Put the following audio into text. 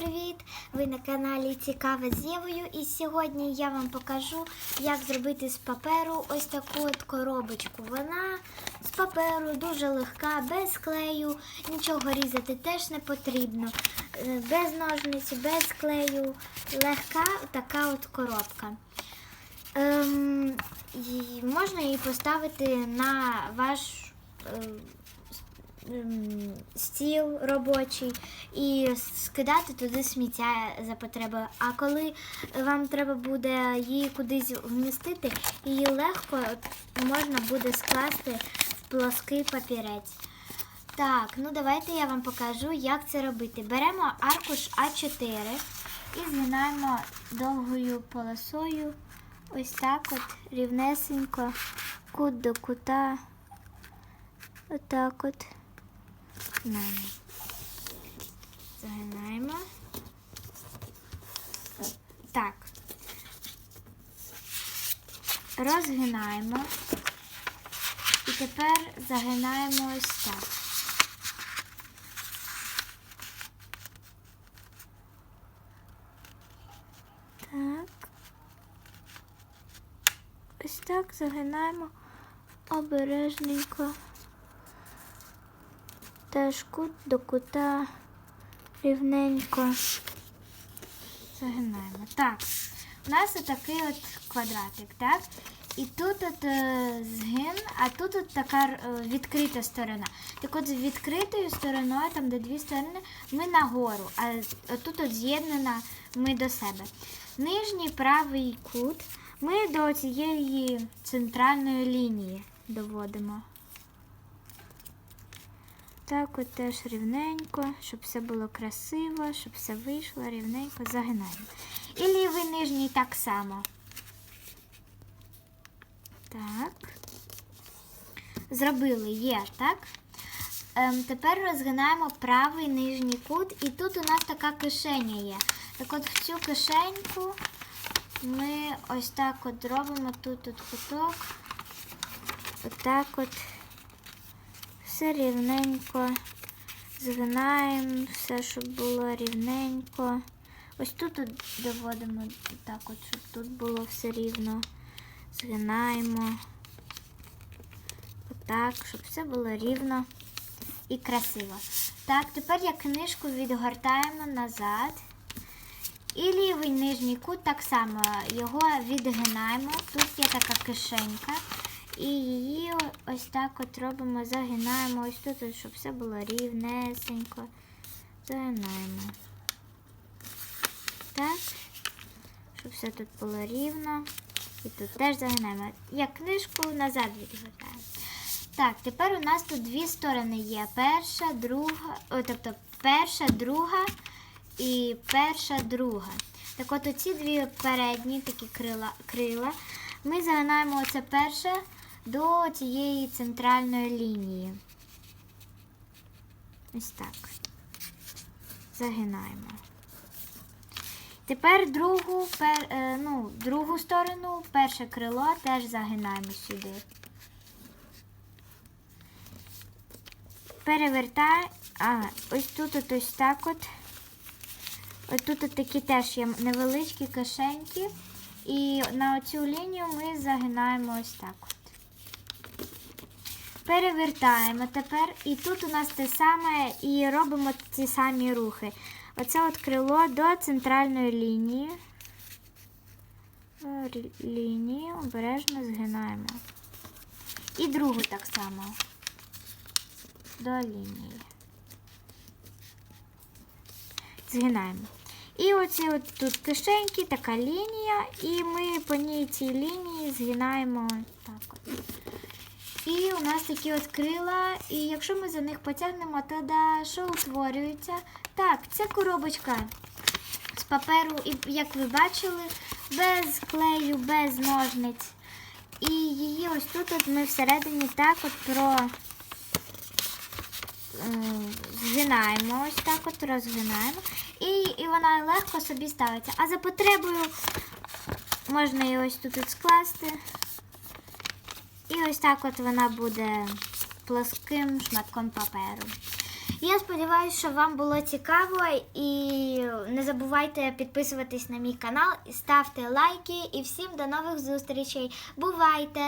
привіт! Ви на каналі Цікаве з Євою і сьогодні я вам покажу, як зробити з паперу ось таку от коробочку. Вона з паперу дуже легка, без клею, нічого різати теж не потрібно. Е, Без ножниць, без клею. Легка така от коробка. Ем, можна її поставити на ваш е, стіл робочий і скидати туди сміття за потребою. А коли вам треба буде її кудись вмістити, її легко можна буде скласти в плоский папірець. Так, ну давайте я вам покажу, як це робити. Беремо аркуш А4 і згинаємо довгою полосою. Ось так от рівнесенько, кут до кута. Отак от. Згинаємо. Загинаємо. Так. Розгинаємо. І тепер загинаємо ось так. Так. Ось так загинаємо обережненько. Теж кут до кута рівненько загинаємо. Так, у нас отакий от квадратик, так? І тут от е, згин, а тут от така е, відкрита сторона. Так от з відкритою стороною, там де дві сторони, ми нагору, а тут от з'єднана ми до себе. Нижній правий кут ми до цієї центральної лінії доводимо. Так от теж рівненько, щоб все було красиво, щоб все вийшло рівненько, загинаємо. І лівий нижній так само. Так. Zробили є, так? Ем, тепер розгинаємо правий нижній кут, і тут у нас така кишеня є. Так от в цю кишеньку ми ось так от робимо тут от куток. Отак от все рівненько. Згинаємо все, щоб було рівненько. Ось тут доводимо так от, щоб тут було все рівно. Згинаємо. Отак, щоб все було рівно і красиво. Так, тепер я книжку відгортаємо назад. І лівий нижній кут так само його відгинаємо. Тут є така кишенька. І її ось так от робимо, загинаємо ось тут, щоб все було рівнесенько. Загинаємо. Так, щоб все тут було рівно. І тут теж загинаємо. Я книжку назад відгортаємо. Так, тепер у нас тут дві сторони є. Перша, друга, о, тобто перша, друга і перша, друга. Так от оці дві передні такі крила, крила. Ми загинаємо оце перше до цієї центральної лінії. Ось так. Загинаємо. Тепер другу, пер, е, ну, другу сторону, перше крило теж загинаємо сюди. Перевертай. А, ось тут от ось так от. Ось тут от такі теж є невеличкі кишеньки. І на оцю лінію ми загинаємо ось так. Перевертаємо тепер. І тут у нас те саме і робимо ці самі рухи. Оце от крило до центральної лінії. Е, Лінії обережно згинаємо. І другу так само. До лінії. Згинаємо. І оці от тут кишеньки, така лінія, і ми по ній цій лінії згинаємо так от. І у нас такі от крила, і якщо ми за них потягнемо, то да, що утворюється? Так, це коробочка з паперу, і як ви бачили, без клею, без ножниць. І її ось тут от ми всередині так от про згинаємо, ось так от розгинаємо. І, і вона легко собі ставиться. А за потребою можна її ось тут от скласти. І ось так от вона буде плоским шматком паперу. Я сподіваюся, що вам було цікаво і не забувайте підписуватись на мій канал, ставте лайки і всім до нових зустрічей. Бувайте!